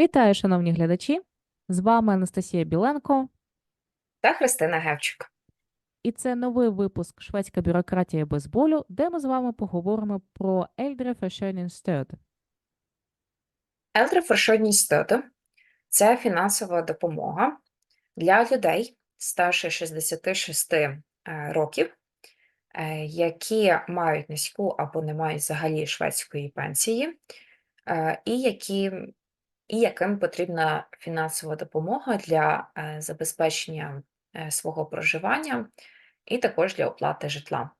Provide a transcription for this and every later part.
Вітаю, шановні глядачі! З вами Анастасія Біленко, та Христина Гевчик. і це новий випуск Шведська бюрократія без болю, де ми з вами поговоримо про Eldre Forsørgningsstöd. Елтрафоршодність це фінансова допомога для людей старше 66 е, років, е, які мають низьку або не мають взагалі шведської пенсії, е, і які, і яким потрібна фінансова допомога для е, забезпечення е, свого проживання і також для оплати житла.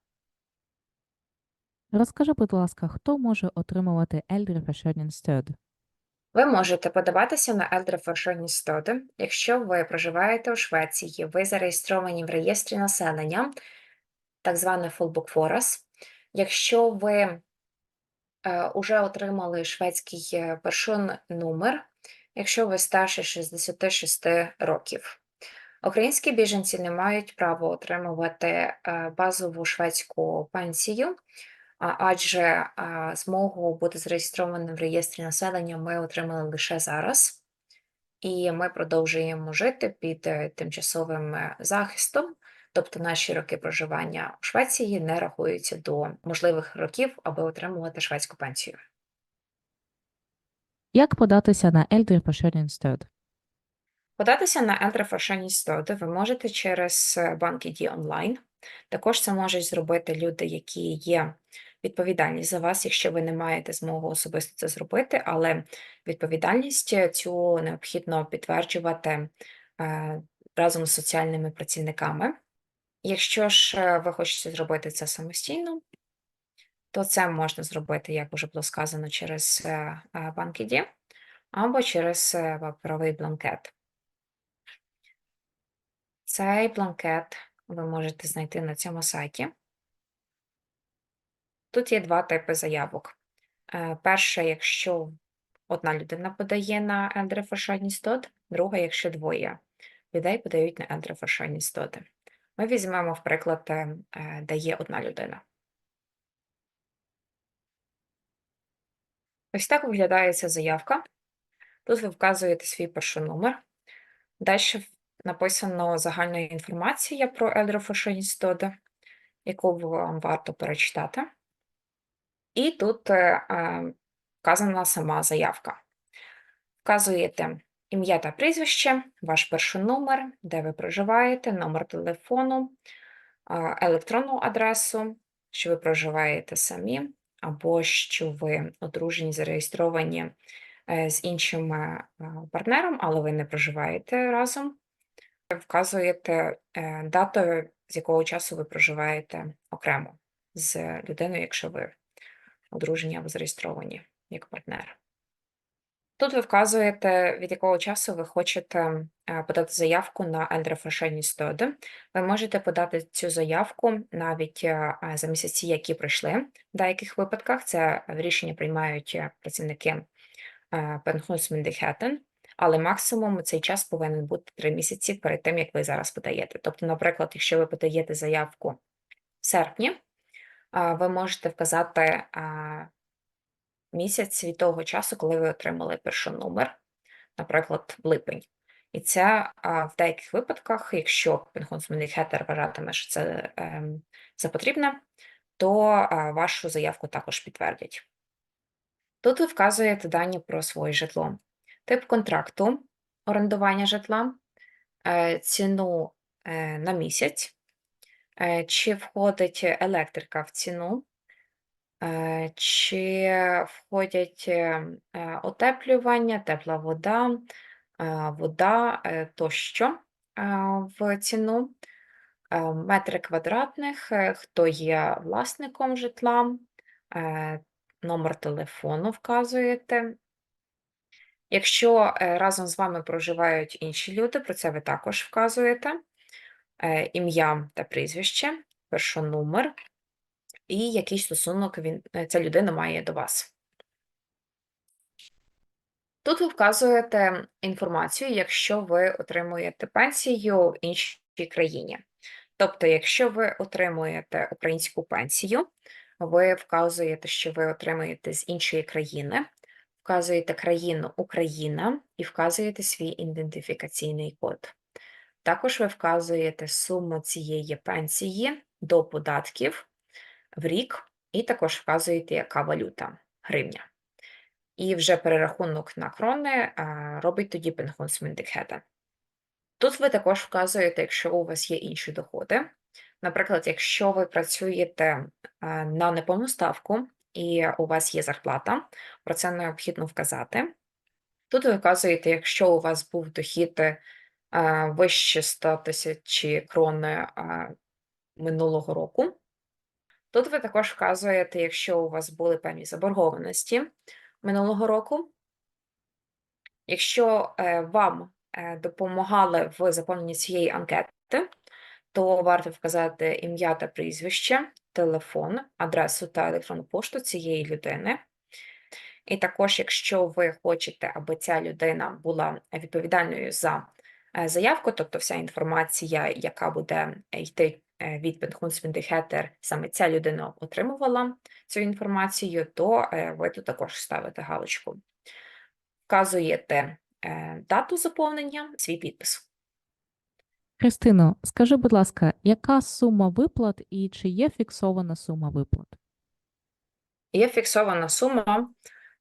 Розкажи, будь ласка, хто може отримувати Forsørgningsstöd? Ви можете подаватися на Елдре якщо ви проживаєте у Швеції, ви зареєстровані в реєстрі населення, так зване Фолбукфорас. Якщо ви е, отримали шведський е, першин номер, якщо ви старше 66 років. Українські біженці не мають права отримувати е, базову шведську пенсію, адже змогу бути зареєстрованим в реєстрі населення ми отримали лише зараз, і ми продовжуємо жити під е, тимчасовим е, захистом, тобто наші роки проживання у Швеції не рахуються до можливих років, аби отримувати шведську пенсію. Як податися на Eldre Forsørgningsstöd? Податися на Елтрафашаністоди ви можете через е, банк ID онлайн. Також це можуть зробити люди, які є відповідальні за вас, якщо ви не маєте змогу особисто це зробити, але відповідальність цю необхідно підтверджувати е, разом з соціальними працівниками. Якщо ж е, ви хочете зробити це самостійно, то це можна зробити, як вже було сказано, через банк ID або через паперовий бланкет. Цей бланкет ви можете знайти на цьому сайті. Тут є два типи заявок. Е, перша, якщо одна людина подає на Елдре друга, якщо двоє людей подають на Елдре Ми візьмемо, в приклад, е, де є одна людина. Ось так виглядає ця заявка. Тут ви вказуєте свій перший номер. Далі написано загальна інформація про Елдрофашиністоди, яку вам варто перечитати. І тут е, е, вказана сама заявка. Вказуєте ім'я та прізвище, ваш перший номер, де ви проживаєте, номер телефону, е, електронну адресу, що ви проживаєте самі, або що ви одружені, зареєстровані з іншим партнером, але ви не проживаєте разом. Вказуєте дату, з якого часу ви проживаєте окремо з людиною, якщо ви одружені або зареєстровані як партнер. Тут ви вказуєте, від якого часу ви хочете е, подати заявку на Ендрофашені Стоди. Ви можете подати цю заявку навіть е, за місяці, які пройшли. В деяких випадках це рішення приймають е, працівники Пенхусміндехетен, але максимум цей час повинен бути 3 місяці перед тим, як ви зараз подаєте. Тобто, наприклад, якщо ви подаєте заявку в серпні, ви можете вказати місяць від того часу, коли ви отримали перший номер, наприклад, липень. І це в деяких випадках, якщо пенхонсменний хетер вважатиме, що це ем, за потрібне, то вашу заявку також підтвердять. Тут ви вказуєте дані про своє житло, тип контракту орендування житла, е, ціну е, на місяць, Е, чи входить електрика в ціну, е, чи входять е, отеплювання, тепла вода, вода тощо в ціну, метри квадратних, хто є власником житла, номер телефону вказуєте. Якщо разом з вами проживають інші люди, про це ви також вказуєте. Е, ім'я та прізвище, першонумер, і який стосунок він, е, ця людина має до вас. Тут ви вказуєте інформацію, якщо ви отримуєте пенсію в іншій країні. Тобто, якщо ви отримуєте українську пенсію, ви вказуєте, що ви отримуєте з іншої країни, вказуєте країну Україна і вказуєте свій ідентифікаційний код. Також ви вказуєте суму цієї пенсії до податків в рік, і також вказуєте, яка валюта гривня. І вже перерахунок на крони робить тоді пенхонсміндикхета. Тут ви також вказуєте, якщо у вас є інші доходи. Наприклад, якщо ви працюєте на неповну ставку і у вас є зарплата, про це необхідно вказати. Тут ви вказуєте, якщо у вас був дохід вище 100 тисяч крон минулого року. Тут ви також вказуєте, якщо у вас були певні заборгованості минулого року. Якщо е, вам е, допомагали в заповненні цієї анкети, то варто вказати ім'я та прізвище, телефон, адресу та електронну пошту цієї людини. І також, якщо ви хочете, аби ця людина була відповідальною за е, заявку, тобто вся інформація, яка буде йти від Пенхунсвіндихетер, саме ця людина отримувала цю інформацію, то е, ви тут також ставите галочку. Вказуєте е, дату заповнення, свій підпис. Христино, скажи, будь ласка, яка сума виплат і чи є фіксована сума виплат? Є фіксована сума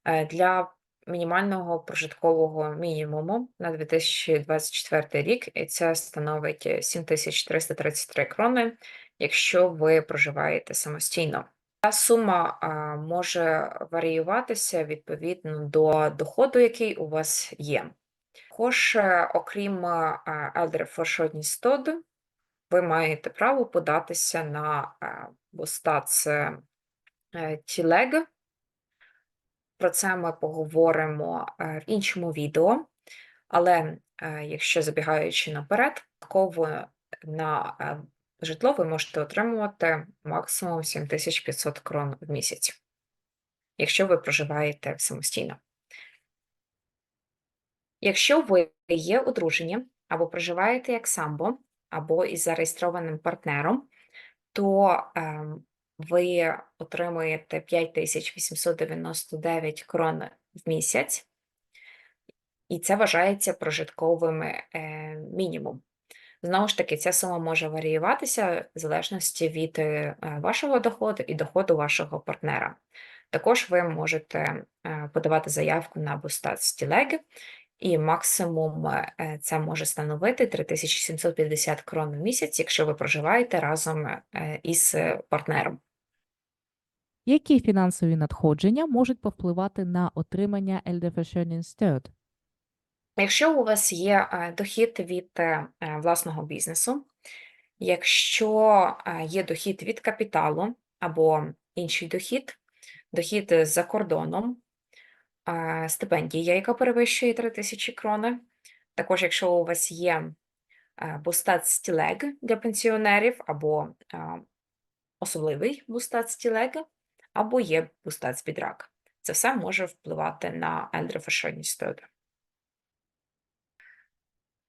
е, для мінімального прожиткового мінімуму на 2024 рік, і це становить е, 7333 крони, якщо ви проживаєте самостійно. Ця сума а, може варіюватися відповідно до доходу, який у вас є. Також, е, окрім Elder Forshotні Stod, ви маєте право податися на Бостац Тілег. Про це ми поговоримо е, в іншому відео, але е, якщо забігаючи наперед, на е, житло ви можете отримувати максимум 7500 крон в місяць, якщо ви проживаєте самостійно. Якщо ви є одружені або проживаєте як самбо, або із зареєстрованим партнером, то ем, ви отримуєте 5899 крон в місяць, і це вважається прожитковим е, мінімум. Знову ж таки, ця сума може варіюватися в залежності від е, вашого доходу і доходу вашого партнера. Також ви можете е, подавати заявку на Бустат Стілеги, і максимум е, це може становити 3750 крон в місяць, якщо ви проживаєте разом із партнером. Які фінансові надходження можуть повпливати на отримання Elderförsörjningsstöd? Якщо у вас є е, дохід від е, е, власного бізнесу, якщо є дохід від капіталу або інший дохід, дохід за кордоном, стипендія, яка перевищує 3000 крони, також якщо у вас є бустат стілег для пенсіонерів або особливий бустат стілег, або є бустат спідрак. Це все може впливати на Elderförsörjningsstöd.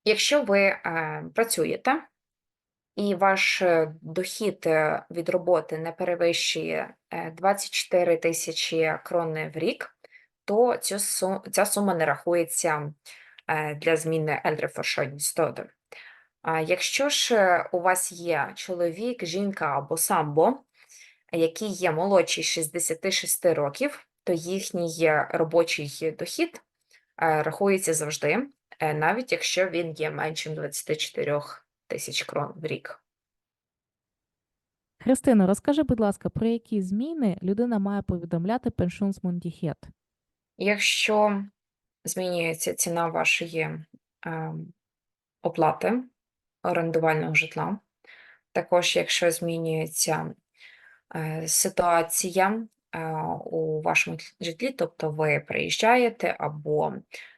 Якщо ви е, працюєте і ваш е, дохід е, від роботи не перевищує е, 24 тисячі крони в рік, то цю су- ця сума не рахується е, для зміни Elderförsörjningsstöd. А якщо ж е, у вас є чоловік, жінка або самбо, які є молодші 66 років, то їхній робочий дохід е, рахується завжди, е, навіть якщо він є меншим 24 тисяч крон в рік. Христино, розкажи, будь ласка, про які зміни людина має повідомляти Pensionsmyndighet? Якщо змінюється ціна вашої е, оплати орендувального житла, також якщо змінюється ситуація е, у вашому житлі, тобто ви приїжджаєте або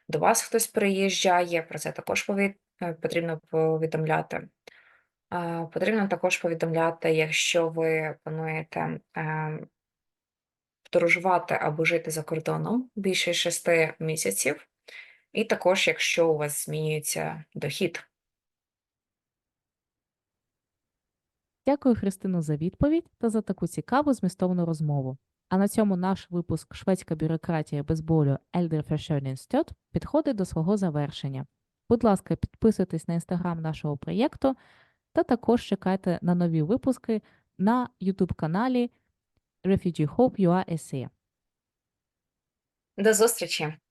до вас хтось приїжджає, про це також е, потрібно повідомляти. Е, Потрібно також повідомляти, якщо ви плануєте е, подорожувати або жити за кордоном більше шести місяців, і також, якщо у вас змінюється дохід. Дякую, Христино, за відповідь та за таку цікаву змістовну розмову. А на цьому наш випуск Шведська бюрократія без болю Institute підходить до свого завершення. Будь ласка, підписуйтесь на інстаграм нашого проєкту та також чекайте на нові випуски на YouTube каналі Refugee Hope UA. До зустрічі!